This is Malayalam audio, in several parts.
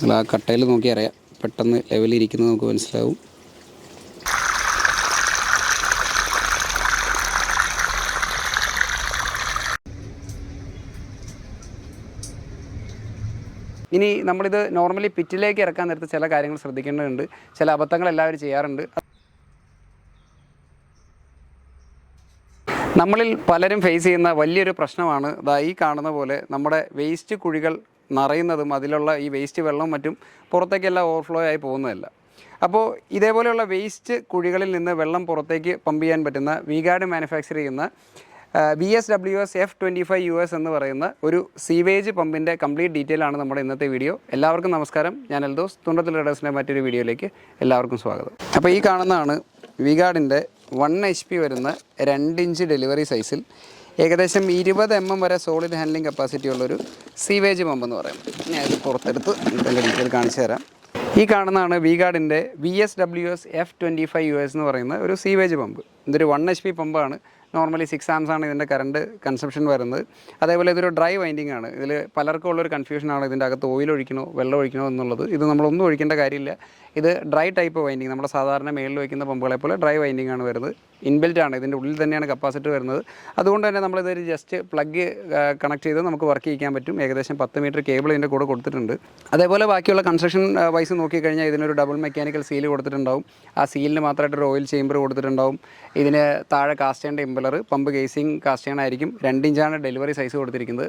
നിങ്ങൾ ആ കട്ടയിൽ നോക്കി അറിയാം. പെട്ടെന്ന് ലെവലിരിക്കുന്നത് നമുക്ക് മനസ്സിലാവും. ഇനി നമ്മളിത് നോർമലി പിറ്റിലേക്ക് ഇറക്കാൻ നേരത്ത് ചില കാര്യങ്ങൾ ശ്രദ്ധിക്കേണ്ടതുണ്ട്. ചില അബദ്ധങ്ങൾ എല്ലാവരും ചെയ്യാറുണ്ട്. നമ്മളിൽ പലരും ഫേസ് ചെയ്യുന്ന വലിയൊരു പ്രശ്നമാണ് ദാ ഈ കാണുന്ന പോലെ നമ്മുടെ വേസ്റ്റ് കുഴികൾ നിറയുന്നതും അതിലുള്ള ഈ വേസ്റ്റ് വെള്ളവും മറ്റും പുറത്തേക്കെല്ലാം ഓവർഫ്ലോ ആയി പോകുന്നതല്ല. അപ്പോൾ ഇതേപോലെയുള്ള വേസ്റ്റ് കുഴികളിൽ നിന്ന് വെള്ളം പുറത്തേക്ക് പമ്പ് ചെയ്യാൻ പറ്റുന്ന വിഗാർഡ് മാനുഫാക്ചർ ചെയ്യുന്ന B S W S F twenty five U S എന്ന് പറയുന്ന ഒരു സീവേജ് പമ്പിന്റെ കംപ്ലീറ്റ് ഡീറ്റെയിൽ ആണ് നമ്മുടെ ഇന്നത്തെ വീഡിയോ എല്ലാവർക്കും നമസ്കാരം. ഞാൻ എൽദോസ്. തുണ്ടത്തിൽ റഡേഴ്സിന്റെ മറ്റൊരു വീഡിയോയിലേക്ക് എല്ലാവർക്കും സ്വാഗതം. അപ്പോൾ ഈ കാണുന്നതാണ് വിഗാർഡിന്റെ വൺ എച്ച് പി വരുന്ന രണ്ട് ഇഞ്ച് ഡെലിവറി സൈസിൽ ഏകദേശം ഇരുപത് എം എം വരെ സോളിഡ് ഹാൻഡ്ലിംഗ് കപ്പാസിറ്റി ഉള്ളൊരു സീവേജ് പമ്പ് എന്ന് പറയുന്നത് ഞാൻ ഇത് പുറത്തെടുത്ത് ഇതിന്റെ ഡീറ്റെയിൽ കാണിച്ചു തരാം. ഈ കാണുന്നതാണ് V ഗാർഡിന്റെ V S W S F twenty five U S എന്ന് പറയുന്ന ഒരു സീവേജ് പമ്പ് ഇതൊരു വൺ എച്ച് പി പമ്പാണ് നോർമലി സിക്സ് ആംസ് ആണ് ഇതിന്റെ കറണ്ട് കൺസപ്ഷൻ വരുന്നത്. അതേപോലെ ഇതൊരു ഡ്രൈ വൈൻഡിങ് ആണ്. ഇതിൽ പലർക്കും ഉള്ളൊരു കൺഫ്യൂഷനാണ് ഇതിന്റെ അകത്ത് ഓയിൽ ഒഴിക്കണോ വെള്ളം ഒഴിക്കണോ എന്നുള്ളത്. ഇത് നമ്മളൊന്നും ഒഴിക്കേണ്ട കാര്യമില്ല. ഇത് ഡ്രൈ ടൈപ്പ് വൈൻഡിങ് നമ്മുടെ സാധാരണ മേളിൽ വയ്ക്കുന്ന പമ്പുകളെ പോലെ ഡ്രൈ വൈൻഡിങ് ആണ് വരുന്നത്. ഇൻബിൽറ്റ് ആണ്. ഇതിന്റെ ഉള്ളിൽ തന്നെയാണ് കപ്പാസിറ്റി വരുന്നത്. അതുകൊണ്ട് തന്നെ നമ്മളിതൊരു ജസ്റ്റ് പ്ലഗ് കണക്ട് ചെയ്ത് നമുക്ക് വർക്ക് ചെയ്യിക്കാൻ പറ്റും. ഏകദേശം പത്ത് മീറ്റർ കേബിൾ ഇതിന്റെ കൂടെ കൊടുത്തിട്ടുണ്ട്. അതേപോലെ ബാക്കിയുള്ള കൺസ്ട്രക്ഷൻ വൈസ് നോക്കിക്കഴിഞ്ഞാൽ ഇതിനൊരു ഡബിൾ മെക്കാനിക്കൽ സീൽ കൊടുത്തിട്ടുണ്ടാവും. ആ സീലിന് മാത്രമായിട്ട് ഒരു ഓയിൽ ചേമ്പർ കൊടുത്തിട്ടുണ്ടാവും. ഇതിന് താഴെ കാസ്റ്റ് ചെയ്യേണ്ട ഇമ്പലർ പമ്പ് കേസിങ് കാസ്റ്റ് ചെയ്യണമായിരിക്കും രണ്ട് ഡെലിവറി സൈസ് കൊടുത്തിരിക്കുന്നത്.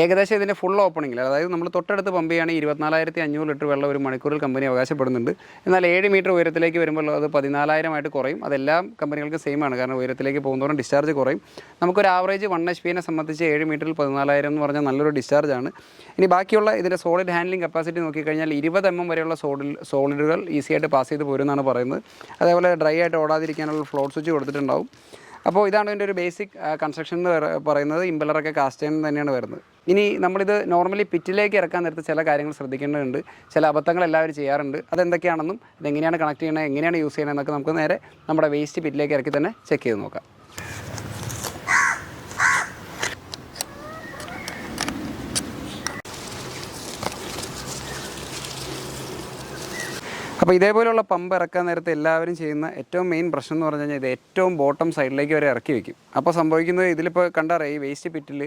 ഏകദേശം ഇതിന്റെ ഫുൾ ഓപ്പണിംഗിൽ അതായത് നമ്മൾ തൊട്ടടുത്ത് പമ്പ് ചെയ്യുകയാണെങ്കിൽ ഇരുപത്തിനാലായിരത്തി അഞ്ഞൂറ് ലിറ്റർ വെള്ളം ഒരു മണിക്കൂറിൽ കമ്പനി അവകാശപ്പെടുന്നുണ്ട്. എന്നാൽ ഏഴ് മീറ്റർ ഉയരത്തിലേക്ക് വരുമ്പോൾ അത് പതിനാലായിരമായിട്ട് കുറയും. അതെല്ലാം കമ്പനികൾക്ക് സെയിം ആണ്. കാരണം ഉയരത്തിലേക്ക് പോകുന്നതോറും ഡിസ്ചാർജ് കുറയും. നമുക്കൊരു ആവറേജ് വൺ എച്ച് പിനെ സംബന്ധിച്ച് ഏഴ് മീറ്ററിൽ പതിനാലായിരം എന്ന് പറഞ്ഞാൽ നല്ലൊരു ഡിസ്ചാർജ് ആണ്. ഇനി ബാക്കിയുള്ള ഇതിന്റെ സോളിഡ് ഹാൻഡ്ലിംഗ് കപ്പാസിറ്റി നോക്കിക്കഴിഞ്ഞാൽ ഇരുപത് എം എം വരെയുള്ള സോളിൽ സോളിഡുകൾ ഈസി ആയിട്ട് പാസ് ചെയ്ത് പോരുമെന്നാണ് പറയുന്നത്. അതേപോലെ ഡ്രൈ ആയിട്ട് ഓടാതിരിക്കാനുള്ള ഫ്ലോട്ട് സ്വിച്ച് കൊടുത്തിട്ടുണ്ടാവും. അപ്പോൾ ഇതാണ് ഇതിന്റെ ഒരു ബേസിക് കൺസ്ട്രക്ഷൻ എന്ന് പറയുന്നത്. ഇമ്പലറൊക്കെ കാസ്റ്റ് ചെയ്യുന്നത് തന്നെയാണ് വരുന്നത്. ഇനി നമ്മളിത് നോർമലി പിറ്റിലേക്ക് ഇറക്കാൻ നേരത്ത് ചില കാര്യങ്ങൾ ശ്രദ്ധിക്കേണ്ടതുണ്ട്. ചില അബദ്ധങ്ങൾ എല്ലാവരും ചെയ്യാറുണ്ട്. അതെന്തൊക്കെയാണെന്നും ഇതെങ്ങനെയാണ് കണക്ട് ചെയ്യണത് എങ്ങനെയാണ് യൂസ് ചെയ്യണത് എന്നൊക്കെ നമുക്ക് നേരെ നമ്മുടെ വേസ്റ്റ് പിറ്റിലേക്ക് ഇറക്കി തന്നെ ചെക്ക് ചെയ്ത് നോക്കാം. അപ്പോൾ ഇതേപോലെയുള്ള പമ്പ് ഇറക്കാൻ നേരത്തെ എല്ലാവരും ചെയ്യുന്ന ഏറ്റവും മെയിൻ പ്രശ്നം എന്ന് പറഞ്ഞു കഴിഞ്ഞാൽ ഇത് ഏറ്റവും ബോട്ടം സൈഡിലേക്ക് വരെ ഇറക്കി വെക്കും. അപ്പോൾ സംഭവിക്കുന്നത് ഇതിലിപ്പോൾ കണ്ടറിയാം? ഈ വേസ്റ്റ് പിറ്റിൽ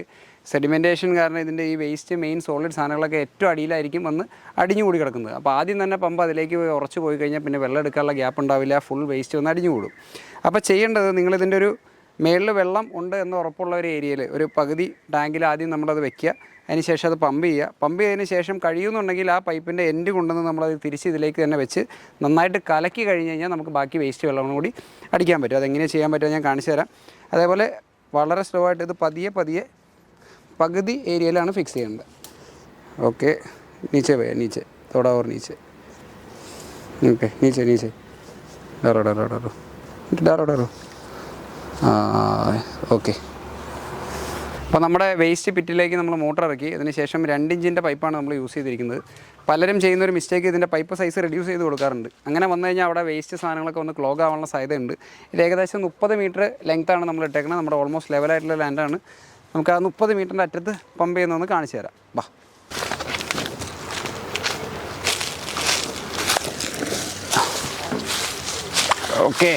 സെഡിമെന്റേഷൻ കാരണം ഇതിന്റെ ഈ വേസ്റ്റ് മെയിൻ സോളിഡ് സാധനങ്ങളൊക്കെ ഏറ്റവും അടിയിലായിരിക്കും വന്ന് അടിഞ്ഞു കൂടി കിടക്കുന്നത്. അപ്പോൾ ആദ്യം തന്നെ പമ്പ് അതിലേക്ക് പോയി ഉറച്ചു പോയി കഴിഞ്ഞാൽ പിന്നെ വെള്ളം എടുക്കാനുള്ള ഗ്യാപ്പ് ഉണ്ടാവില്ല. ഫുൾ വേസ്റ്റ് വന്ന് അടിഞ്ഞു കൂടും. അപ്പോൾ ചെയ്യേണ്ടത് നിങ്ങളിതിന്റെ ഒരു മേളിൽ വെള്ളം ഉണ്ട് എന്ന് ഉറപ്പുള്ള ഒരു ഏരിയയിൽ ഒരു പകുതി ടാങ്കിൽ ആദ്യം നമ്മളത് വെക്കുക. അതിന് ശേഷം അത് പമ്പ് ചെയ്യുക. പമ്പ് ചെയ്തതിന് ശേഷം കഴിയുന്നുണ്ടെങ്കിൽ ആ പൈപ്പിന്റെ എൻഡ് കൊണ്ടുവന്ന് നമ്മളത് തിരിച്ച് ഇതിലേക്ക് തന്നെ വെച്ച് നന്നായിട്ട് കലക്കി കഴിഞ്ഞ് കഴിഞ്ഞാൽ നമുക്ക് ബാക്കി വേസ്റ്റ് വെള്ളം കൂടി അടിക്കാൻ പറ്റും. അതെങ്ങനെ ചെയ്യാൻ പറ്റുമോ ഞാൻ കാണിച്ചു തരാം. അതേപോലെ വളരെ സ്ലോ ആയിട്ട് ഇത് പതിയെ പതിയെ പകുതി ഏരിയയിലാണ് ഫിക്സ് ചെയ്യേണ്ടത് ഓക്കെ. നീച്ചെ പോയ നീച്ചെ. തോടാ ഓർ നീച്ചെ. ഓക്കെ. നീച്ചെ നീച്ചെ. ഡറോ ഡറോ ഡറോ ഡറോ ഡറോ ഓക്കെ. അപ്പോൾ നമ്മുടെ വേസ്റ്റ് പിറ്റിലേക്ക് നമ്മൾ മോട്ടർ ഇറക്കി. അതിനുശേഷം രണ്ട് ഇഞ്ചിന്റെ പൈപ്പാണ് നമ്മൾ യൂസ് ചെയ്തിരിക്കുന്നത്. പലരും ചെയ്യുന്ന ഒരു മിസ്റ്റേക്ക് ഇതിന്റെ പൈപ്പ് സൈസ് റെഡ്യൂസ് ചെയ്ത് കൊടുക്കാറുണ്ട്. അങ്ങനെ വന്നു കഴിഞ്ഞാൽ അവിടെ വേസ്റ്റ് സാധനങ്ങളൊക്കെ ഒന്ന് ക്ലോഗ് ആവാനുള്ള സാധ്യതയുണ്ട്. ഇത് ഏകദേശം മുപ്പത് മീറ്റർ ലെങ്ത്താണ് നമ്മൾ ഇട്ടേക്കുന്നത്. നമ്മുടെ ഓൾമോസ്റ്റ് ലെവലായിട്ടുള്ള ലാൻഡാണ് നമുക്ക് ആ മുപ്പത് മീറ്ററിന്റെ അറ്റത്ത് പമ്പ് ചെയ്യുന്നതെന്ന് കാണിച്ചു തരാം. വാ. ഓക്കെ.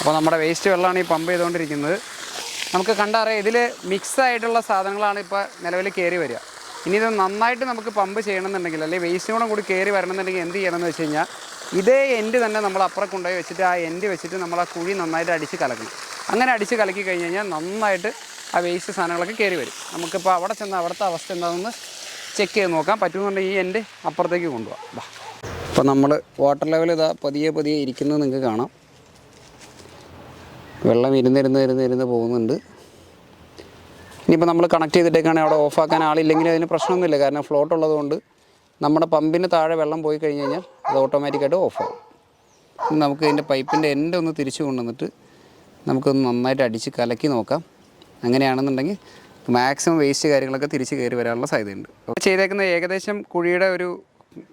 അപ്പോൾ നമ്മുടെ വേസ്റ്റ് വെള്ളമാണ് ഈ പമ്പ് ചെയ്തുകൊണ്ടിരിക്കുന്നത്. നമുക്ക് കണ്ടറിയാം ഇതിൽ മിക്സ് ആയിട്ടുള്ള സാധനങ്ങളാണ് ഇപ്പോൾ നിലവിൽ കയറി വരിക. ഇനി ഇത് നന്നായിട്ട് നമുക്ക് പമ്പ് ചെയ്യണമെന്നുണ്ടെങ്കിൽ അല്ലെങ്കിൽ വേസ്റ്റും കൂടെ കൂടി കയറി വരണമെന്നുണ്ടെങ്കിൽ എന്ത് ചെയ്യണമെന്ന് വെച്ച് കഴിഞ്ഞാൽ ഇതേ എൻഡ് തന്നെ നമ്മൾ അപ്പുറം കൊണ്ടുപോയി വെച്ചിട്ട് ആ എൻഡ് വെച്ചിട്ട് നമ്മൾ ആ കുഴി നന്നായിട്ട് അടിച്ച് കലക്കണം അങ്ങനെ അടിച്ച് കലക്കി കഴിഞ്ഞ് കഴിഞ്ഞാൽ നന്നായിട്ട് ആ വേസ്റ്റ് സാധനങ്ങളൊക്കെ കയറി വരും. നമുക്കിപ്പോൾ അവിടെ ചെന്ന് അവിടുത്തെ അവസ്ഥ എന്താണെന്ന് ചെക്ക് ചെയ്ത് നോക്കാം പറ്റുന്നുണ്ടെങ്കിൽ ഈ എൻഡ് അപ്പുറത്തേക്ക് കൊണ്ടുപോകാം അപ്പോൾ നമ്മൾ വാട്ടർ ലെവൽ ഇതാ പതിയെ പതിയെ ഇരിക്കുന്നത് നിങ്ങൾക്ക് കാണാം. വെള്ളം ഇരുന്നിരുന്ന് ഇരുന്ന് ഇരുന്ന് പോകുന്നുണ്ട്. ഇനിയിപ്പോൾ നമ്മൾ കണക്ട് ചെയ്തിട്ടേക്കാണെങ്കിൽ അവിടെ ഓഫാക്കാൻ ആളില്ലെങ്കിൽ അതിന് പ്രശ്നമൊന്നുമില്ല. കാരണം ഫ്ലോട്ട് ഉള്ളതുകൊണ്ട് നമ്മുടെ പമ്പിന് താഴെ വെള്ളം പോയി കഴിഞ്ഞ് കഴിഞ്ഞാൽ അത് ഓട്ടോമാറ്റിക്കായിട്ട് ഓഫാകും നമുക്ക് ഇതിന്റെ പൈപ്പിന്റെ എന്റെ ഒന്ന് തിരിച്ചു കൊണ്ടുവന്നിട്ട് നമുക്കൊന്ന് നന്നായിട്ട് അടിച്ച് കലക്കി നോക്കാം. അങ്ങനെയാണെന്നുണ്ടെങ്കിൽ മാക്സിമം വേസ്റ്റ് കാര്യങ്ങളൊക്കെ തിരിച്ച് കയറി വരാനുള്ള സാധ്യതയുണ്ട്. ചെയ്തേക്കുന്ന ഏകദേശം കുഴിയുടെ ഒരു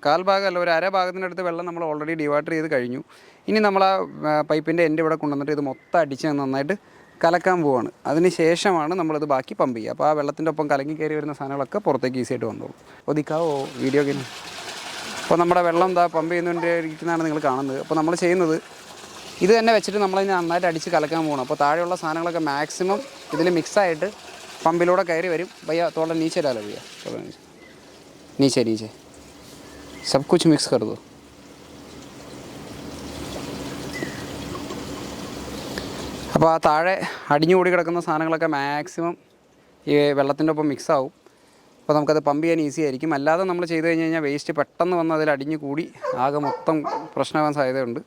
കാൽ ഭാഗമല്ല ഒരു അര ഭാഗത്തിനടുത്ത് വെള്ളം നമ്മൾ ഓൾറെഡി ഡിവാട്ടർ ചെയ്ത് കഴിഞ്ഞു. ഇനി നമ്മൾ ആ പൈപ്പിന്റെ എന്റെ ഇവിടെ കൊണ്ടുവന്നിട്ട് ഇത് മൊത്തം അടിച്ച് നന്നായിട്ട് കലക്കാൻ പോവാണ്. അതിന് ശേഷമാണ് നമ്മളിത് ബാക്കി പമ്പ് ചെയ്യുക. അപ്പോൾ ആ വെള്ളത്തിന്റെ ഒപ്പം കലങ്ങി കയറി വരുന്ന സാധനങ്ങളൊക്കെ പുറത്തേക്ക് ഈസി ആയിട്ട് കൊണ്ടുപോകും ഒതുക്കാവോ വീഡിയോ ഗെയിം അപ്പോൾ നമ്മുടെ വെള്ളം എന്താ പമ്പ് ചെയ്യുന്നതിന്റെ നിങ്ങൾ കാണുന്നത്. അപ്പോൾ നമ്മൾ ചെയ്യുന്നത് ഇത് തന്നെ വെച്ചിട്ട് നമ്മളതിനെ നന്നായിട്ട് അടിച്ച് കലക്കാൻ പോകണം അപ്പോൾ താഴെയുള്ള സാധനങ്ങളൊക്കെ മാക്സിമം ഇതിൽ മിക്സായിട്ട് പമ്പിലൂടെ കയറി വരും. വയ്യ തോളം നീച്ചരാലോ വയ്യ തോളം നീച്ച. നീച്ച നീച്ചേ. सब कुछ मिक्स कर दो അപ്പോൾ ആ താഴെ അടിഞ്ഞു കൂടി കിടക്കുന്ന സാധനങ്ങളൊക്കെ മാക്സിമം ഈ വെള്ളത്തിൻ്റെ ഒപ്പം മിക്സ് ആവും അപ്പോൾ നമുക്കത് പമ്പ് ചെയ്യാൻ ഈസി ആയിരിക്കും അല്ലാതെ നമ്മൾ ചെയ്ത് കഴിഞ്ഞ് കഴിഞ്ഞാൽ വേസ്റ്റ് പെട്ടെന്ന് വന്ന് അതിൽ അടിഞ്ഞു കൂടി ആകെ മൊത്തം പ്രശ്നമാകാൻ സാധ്യതയുണ്ട്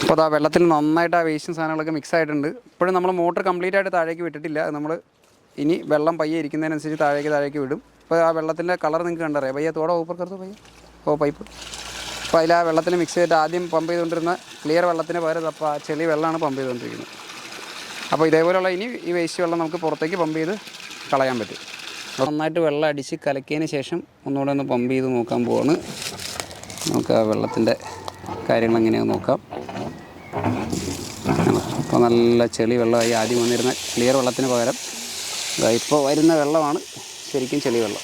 അപ്പോൾ അതാ വെള്ളത്തിൽ നന്നായിട്ട് ആ വേസ്റ്റും സാധനങ്ങളൊക്കെ മിക്സ് ആയിട്ടുണ്ട് ഇപ്പോഴും നമ്മൾ മോട്ടർ കംപ്ലീറ്റ് ആയിട്ട് താഴേക്ക് വിട്ടിട്ടില്ല അത് നമ്മൾ ഇനി വെള്ളം പയ്യെ ഇരിക്കുന്നതിനനുസരിച്ച് താഴേക്ക് താഴേക്ക് വിടും അപ്പോൾ ആ വെള്ളത്തിൻ്റെ കളർ നിങ്ങൾക്ക് കണ്ടറിയാം പയ്യ തോടെ ഊപ്പർ കറുത്ത് പയ്യ ഓ പൈപ്പ് അപ്പോൾ അതിൽ ആ വെള്ളത്തിൽ മിക്സ് ചെയ്തിട്ട് ആദ്യം പമ്പ് ചെയ്തുകൊണ്ടിരുന്ന ക്ലിയർ വെള്ളത്തിന് പകരം അപ്പോൾ ആ ചെളി വെള്ളമാണ് പമ്പ് ചെയ്തുകൊണ്ടിരിക്കുന്നത്. അപ്പോൾ ഇതേപോലെയുള്ള ഇനി ഈ വേസ്റ്റ് വെള്ളം നമുക്ക് പുറത്തേക്ക് പമ്പ് ചെയ്ത് കളയാൻ പറ്റും. നന്നായിട്ട് വെള്ളം അടിച്ച് കലക്കിയതിന് ശേഷം ഒന്നുകൂടെ ഒന്ന് പമ്പ് ചെയ്ത് നോക്കാൻ പോവാണ്. നമുക്ക് ആ വെള്ളത്തിന്റെ കാര്യങ്ങൾ എങ്ങനെയാണെന്ന് നോക്കാം. അപ്പോൾ നല്ല ചെളി വെള്ളമായി ആദ്യം വന്നിരുന്ന ക്ലിയർ വെള്ളത്തിന് പകരം. ഇപ്പോൾ വരുന്ന വെള്ളമാണ് ശരിക്കും ചെളി വെള്ളം.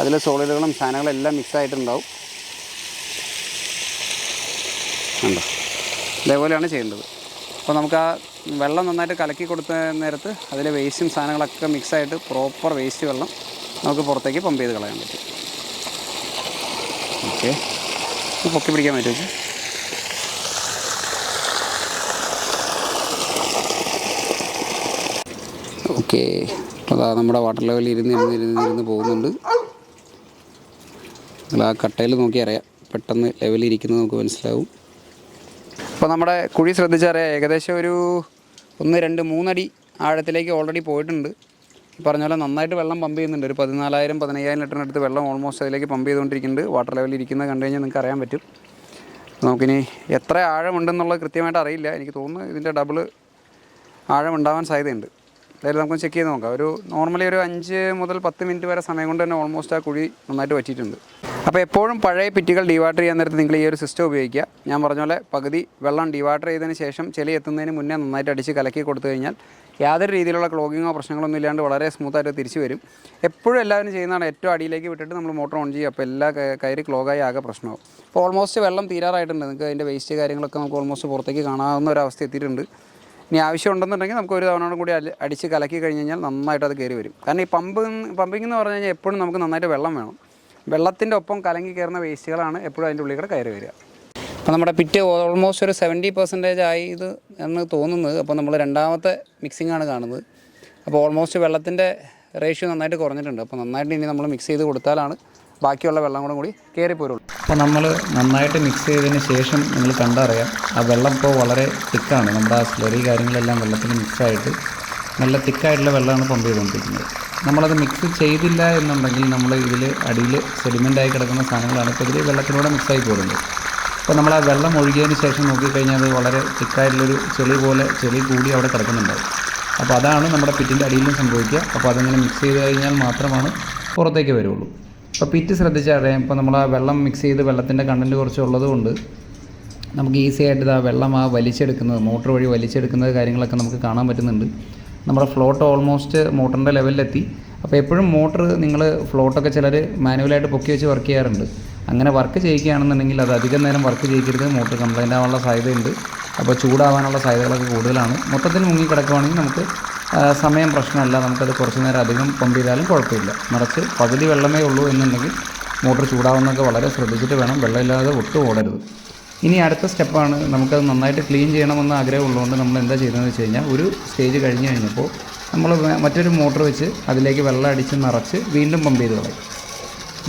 അതിൽ സോളിഡുകളും സാധനങ്ങളും എല്ലാം മിക്സ് ഉണ്ടോ? ഇതേപോലെയാണ് ചെയ്യേണ്ടത്. അപ്പോൾ നമുക്ക് ആ വെള്ളം നന്നായിട്ട് കലക്കി കൊടുത്ത നേരത്ത് അതിലെ വേസ്റ്റും സാധനങ്ങളൊക്കെ മിക്സായിട്ട് പ്രോപ്പർ വേസ്റ്റ് വെള്ളം നമുക്ക് പുറത്തേക്ക് പമ്പ് ചെയ്ത് കളയാൻ പറ്റും. ഓക്കെ പൊക്കി പിടിക്കാൻ പറ്റുമോ ഓക്കെ അതാ നമ്മുടെ വാട്ടർ ലെവൽ ഇരുന്ന് ഇരുന്ന് ഇരുന്ന് ഇരുന്ന് പോകുന്നുണ്ട്. നിങ്ങൾ ആ കട്ടയിൽ നോക്കി അറിയാം പെട്ടെന്ന് ലെവലിൽ ഇരിക്കുന്നത് നമുക്ക് മനസ്സിലാവും. അപ്പോൾ നമ്മുടെ കുഴി ശ്രദ്ധിച്ചറിയാം ഏകദേശം ഒരു ഒന്ന് രണ്ട് മൂന്നടി ആഴത്തിലേക്ക് ഓൾറെഡി പോയിട്ടുണ്ട്. ഈ പറഞ്ഞ പോലെ നന്നായിട്ട് വെള്ളം പമ്പ് ചെയ്യുന്നുണ്ട്. ഒരു പതിനാലായിരം പതിനയ്യായിരം ലിറ്ററിനടുത്ത് വെള്ളം ഓൾമോസ്റ്റ് അതിലേക്ക് പമ്പ് ചെയ്തുകൊണ്ടിരിക്കുന്നുണ്ട്. വാട്ടർ ലെവൽ ഇരിക്കുന്നത് കണ്ടു കഴിഞ്ഞാൽ നിങ്ങൾക്ക് അറിയാൻ പറ്റും. നമുക്കിനി എത്ര ആഴമുണ്ടെന്നുള്ളത് കൃത്യമായിട്ട് അറിയില്ല. എനിക്ക് തോന്നുന്നു ഇതിന്റെ ഡബിൾ ആഴമുണ്ടാവാൻ സാധ്യതയുണ്ട്. അതായത് നമുക്ക് ചെക്ക് ചെയ്ത് നോക്കാം. ഒരു നോർമലി ഒരു അഞ്ച് മുതൽ പത്ത് മിനിറ്റ് വരെ സമയം കൊണ്ട് തന്നെ ഓൾമോസ്റ്റ് ആ കുഴി നന്നായിട്ട് പറ്റിയിട്ടുണ്ട് അപ്പോൾ എപ്പോഴും പഴയ പിറ്റുകൾ ഡിവാട്ടർ ചെയ്യാൻ നേരത്ത് നിങ്ങൾ ഈ ഒരു സിസ്റ്റം ഉപയോഗിക്കുക. ഞാൻ പറഞ്ഞ പോലെ പകുതി വെള്ളം ഡിവാട്ടർ ചെയ്തതിന് ശേഷം ചെളി എത്തുന്നതിന് മുന്നേ നന്നായിട്ട് അടിച്ച് കലക്കി കൊടുത്തു കഴിഞ്ഞാൽ യാതൊരു രീതിയിലുള്ള ക്ലോഗിങ്ങോ പ്രശ്നങ്ങളൊന്നും ഇല്ലാണ്ട് വളരെ സ്മൂത്തായിട്ട് തിരിച്ചു വരും. എപ്പോഴും എല്ലാവരും ചെയ്യുന്നതാണ് ഏറ്റവും അടിയിലേക്ക് വിട്ടിട്ട് നമ്മൾ മോട്ടർ ഓൺ ചെയ്യുക. അപ്പോൾ എല്ലാ കയറി ക്ലോഗായി ആകെ പ്രശ്നമാവും. അപ്പോൾ ഓൾമോസ്റ്റ് വെള്ളം തീരാറായിട്ടുണ്ട്. നിങ്ങൾക്ക് അതിന്റെ വേസ്റ്റ് കാര്യങ്ങളൊക്കെ നമുക്ക് ഓൾമോസ്റ്റ് പുറത്തേക്ക് കാണാവുന്ന ഒരു എത്തിയിട്ടുണ്ട്. ഇനി ആവശ്യം ഉണ്ടെന്നുണ്ടെങ്കിൽ നമുക്ക് ഒരു തവണ കൂടി അടിച്ച് കലക്കി കഴിഞ്ഞ് കഴിഞ്ഞാൽ നന്നായിട്ട് അത് കയറി വരും. കാരണം ഈ പമ്പ് പമ്പിങ് എന്ന് പറഞ്ഞു കഴിഞ്ഞാൽ എപ്പോഴും നമുക്ക് നന്നായിട്ട് വെള്ളം വേണം. വെള്ളത്തിന്റെ ഒപ്പം കലങ്ങി കയറുന്ന വേസ്റ്റുകളാണ് എപ്പോഴും അതിന്റെ ഉള്ളിൽ കൂടെ കയറി വരിക. അപ്പോൾ നമ്മുടെ പിറ്റ് ഓൾമോസ്റ്റ് ഒരു സെവന്റി പെർസെന്റേജ് ആയി ഇത് എന്ന് തോന്നുന്നത്. അപ്പോൾ നമ്മൾ രണ്ടാമത്തെ മിക്സിംഗ് ആണ് കാണുന്നത്. അപ്പോൾ ഓൾമോസ്റ്റ് വെള്ളത്തിന്റെ റേഷ്യോ നന്നായിട്ട് കുറഞ്ഞിട്ടുണ്ട്. അപ്പോൾ നന്നായിട്ട് ഇനി നമ്മൾ മിക്സ് ചെയ്ത് കൊടുത്താലാണ് ബാക്കിയുള്ള വെള്ളം കൂടെ കൂടി കയറിപ്പോരുള്ളൂ അപ്പോൾ നമ്മൾ നന്നായിട്ട് മിക്സ് ചെയ്തതിന് ശേഷം നിങ്ങൾ കണ്ടറിയാം ആ വെള്ളം ഇപ്പോൾ വളരെ തിക്കാണ്. നമ്മുടെ ആ സ്ലറി കാര്യങ്ങളെല്ലാം വെള്ളത്തിൽ മിക്സായിട്ട് നല്ല തിക്കായിട്ടുള്ള വെള്ളമാണ് പമ്പ് ചെയ്തുകൊണ്ടിരിക്കുന്നത്. നമ്മളത് മിക്സ് ചെയ്തില്ല എന്നുണ്ടെങ്കിൽ നമ്മൾ ഇതിൽ അടിയിൽ സെഡിമെന്റായി കിടക്കുന്ന സാധനങ്ങളാണ്. ഇപ്പോൾ ഇതിൽ വെള്ളത്തിലൂടെ മിക്സായി പോകുന്നത് അപ്പോൾ നമ്മൾ ആ വെള്ളം ഒഴുകിയതിന് ശേഷം നോക്കിക്കഴിഞ്ഞാൽ അത് വളരെ തിക്കായിട്ടുള്ളൊരു ചെളി പോലെ ചെളി കൂടി അവിടെ കിടക്കുന്നുണ്ടാവും. അപ്പോൾ അതാണ് നമ്മുടെ പിറ്റിന്റെ അടിയിലും സംഭവിക്കുക. അപ്പോൾ അതിങ്ങനെ മിക്സ് ചെയ്ത് കഴിഞ്ഞാൽ മാത്രമാണ് പുറത്തേക്ക് വരുള്ളൂ. അപ്പോൾ പിറ്റ് ശ്രദ്ധിച്ചറിയാം ഇപ്പോൾ നമ്മൾ ആ വെള്ളം മിക്സ് ചെയ്ത് വെള്ളത്തിന്റെ കണ്ടന്റ് കുറച്ച് ഉള്ളതുകൊണ്ട് നമുക്ക് ഈസി ആയിട്ട് ആ വെള്ളം ആ വലിച്ചെടുക്കുന്നത് മോട്ടർ വഴി വലിച്ചെടുക്കുന്നത് കാര്യങ്ങളൊക്കെ നമുക്ക് കാണാൻ പറ്റുന്നുണ്ട്. നമ്മുടെ ഫ്ലോട്ട് ഓൾമോസ്റ്റ് മോട്ടറിന്റെ ലെവലിലെത്തി അപ്പോൾ എപ്പോഴും മോട്ടർ നിങ്ങൾ ഫ്ലോട്ടൊക്കെ ചിലർ മാനുവലായിട്ട് പൊക്കി വെച്ച് വർക്ക് ചെയ്യാറുണ്ട്. അങ്ങനെ വർക്ക് ചെയ്യിക്കുകയാണെന്നുണ്ടെങ്കിൽ അത് അധികം നേരം വർക്ക് ചെയ്യിക്കരുത്. മോട്ടർ കംപ്ലൈന്റ് ആവാനുള്ള സാധ്യതയുണ്ട്. അപ്പോൾ ചൂടാവാനുള്ള സാധ്യതകളൊക്കെ കൂടുതലാണ്. മൊത്തത്തിൽ മുങ്ങി കിടക്കുവാണെങ്കിൽ നമുക്ക് സമയം പ്രശ്നമല്ല. നമുക്കത് കുറച്ച് നേരം അധികം പമ്പ് ചെയ്താലും കുഴപ്പമില്ല. മറിച്ച് പകുതി വെള്ളമേ ഉള്ളൂ എന്നുണ്ടെങ്കിൽ മോട്ടർ ചൂടാവുന്നതൊക്കെ വളരെ ശ്രദ്ധിച്ചിട്ട് വേണം. വെള്ളമില്ലാതെ ഒട്ടും ഓടരുത്. ഇനി അടുത്ത സ്റ്റെപ്പാണ് നമുക്കത് നന്നായിട്ട് ക്ലീൻ ചെയ്യണമെന്ന് ആഗ്രഹമുള്ളതുകൊണ്ട് നമ്മൾ എന്താ ചെയ്തതെന്ന് വെച്ച് കഴിഞ്ഞാൽ ഒരു സ്റ്റേജ് കഴിഞ്ഞ് കഴിഞ്ഞപ്പോൾ നമ്മൾ മറ്റൊരു മോട്ടർ വെച്ച് അതിലേക്ക് വെള്ളം അടിച്ച് നിറച്ച് വീണ്ടും പമ്പ് ചെയ്ത് കളയും.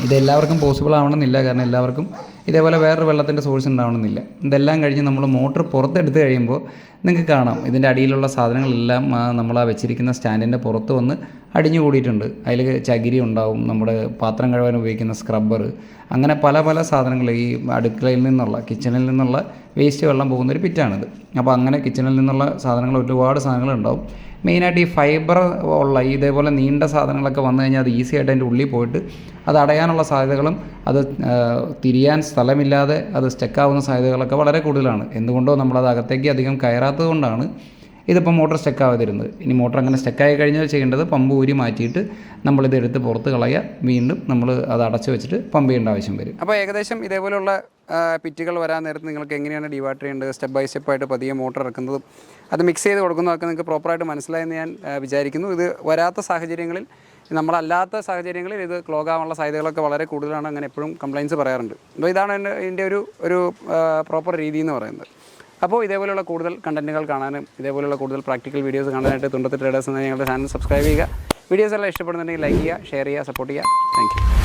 ഇത് എല്ലാവർക്കും പോസിബിൾ ആവണമെന്നില്ല. കാരണം എല്ലാവർക്കും ഇതേപോലെ വേറൊരു വെള്ളത്തിന്റെ സോഴ്സ് ഉണ്ടാവണമെന്നില്ല. ഇതെല്ലാം കഴിഞ്ഞ് നമ്മൾ മോട്ടർ പുറത്തെടുത്ത് കഴിയുമ്പോൾ നിങ്ങൾക്ക് കാണാം. ഇതിന്റെ അടിയിലുള്ള സാധനങ്ങളെല്ലാം നമ്മൾ ആ വെച്ചിരിക്കുന്ന സ്റ്റാൻഡിന്റെ പുറത്ത് വന്ന് അടിഞ്ഞു കൂടിയിട്ടുണ്ട് അതിൽ ചകിരി ഉണ്ടാവും നമ്മുടെ പാത്രം കഴുകാൻ ഉപയോഗിക്കുന്ന സ്ക്രബ്ബർ അങ്ങനെ പല പല സാധനങ്ങൾ ഈ അടുക്കളയിൽ നിന്നുള്ള കിച്ചണിൽ നിന്നുള്ള വേസ്റ്റ് വെള്ളം പോകുന്ന ഒരു പിറ്റാണിത്. അപ്പോൾ അങ്ങനെ കിച്ചണിൽ നിന്നുള്ള സാധനങ്ങൾ ഒരുപാട് സാധനങ്ങൾ ഉണ്ടാവും. മെയിനായിട്ട് ഈ ഫൈബർ ഉള്ള ഇതേപോലെ നീണ്ട സാധനങ്ങളൊക്കെ വന്നു കഴിഞ്ഞാൽ അത് ഈസി ആയിട്ട് അതിന്റെ ഉള്ളിൽ പോയിട്ട് അത് അടയാനുള്ള സാധ്യതകളും അത് തിരിയാൻ സ്ഥലമില്ലാതെ അത് സ്റ്റക്കാവുന്ന സാധ്യതകളൊക്കെ വളരെ കൂടുതലാണ്. എന്തുകൊണ്ടോ നമ്മളത് അകത്തേക്ക് അധികം കയറാത്തത് കൊണ്ടാണ് ഇതിപ്പോൾ മോട്ടർ സ്റ്റക്ക് ആവാതിരുന്നത് ഇനി മോട്ടർ അങ്ങനെ സ്റ്റക്കായി കഴിഞ്ഞാൽ ചെയ്യേണ്ടത് പമ്പ് ഊരി മാറ്റിയിട്ട് നമ്മളിത് എടുത്ത് പുറത്ത് കളയുക. വീണ്ടും നമ്മൾ അത് അടച്ചു വെച്ചിട്ട് പമ്പ് ചെയ്യേണ്ട ആവശ്യം വരും. അപ്പോൾ ഏകദേശം ഇതേപോലുള്ള പിറ്റുകൾ വരാൻ നേരത്ത് നിങ്ങൾക്ക് എങ്ങനെയാണ് ഡിവാട്ടർ ചെയ്യേണ്ടത്? സ്റ്റെപ്പ് ബൈ സ്റ്റെപ്പ് ആയിട്ട് പതിയെ മോട്ടർ ഇറക്കുന്നതും അത് മിക്സ് ചെയ്ത് കൊടുക്കുന്നതൊക്കെ നിങ്ങൾക്ക് പ്രോപ്പറായിട്ട് മനസ്സിലായെന്ന് ഞാൻ വിചാരിക്കുന്നു. ഇത് വരാത്ത സാഹചര്യങ്ങളിൽ നമ്മളല്ലാത്ത സാഹചര്യങ്ങളിൽ ഇത് ക്ലോഗ് ആവാനുള്ള സാധ്യതകളൊക്കെ വളരെ കൂടുതലാണ്. അങ്ങനെ എപ്പോഴും കംപ്ലയിൻസ് പറയാറുണ്ട്. അപ്പോൾ ഇതാണ് എന്റെ ഇതിന്റെ ഒരു ഒരു പ്രോപ്പർ രീതി എന്ന് പറയുന്നത്. അപ്പോൾ ഇതേപോലെയുള്ള കൂടുതൽ കണ്ടന്റുകൾ കാണാനും ഇതേപോലെയുള്ള കൂടുതൽ പ്രാക്ടിക്കൽ വീഡിയോസ് കാണാനായിട്ട് തുണ്ടത്തിട്ട് ട്രേഡേഴ്സ് എന്ന ഞങ്ങളുടെ ചാനൽ സബ്സ്ക്രൈബ് ചെയ്യുക. വീഡിയോസ് എല്ലാം ഇഷ്ടപ്പെടുന്നുണ്ടെങ്കിൽ ലൈക്ക് ചെയ്യുക ഷെയർ ചെയ്യുക സപ്പോർട്ട് ചെയ്യുക. താങ്ക്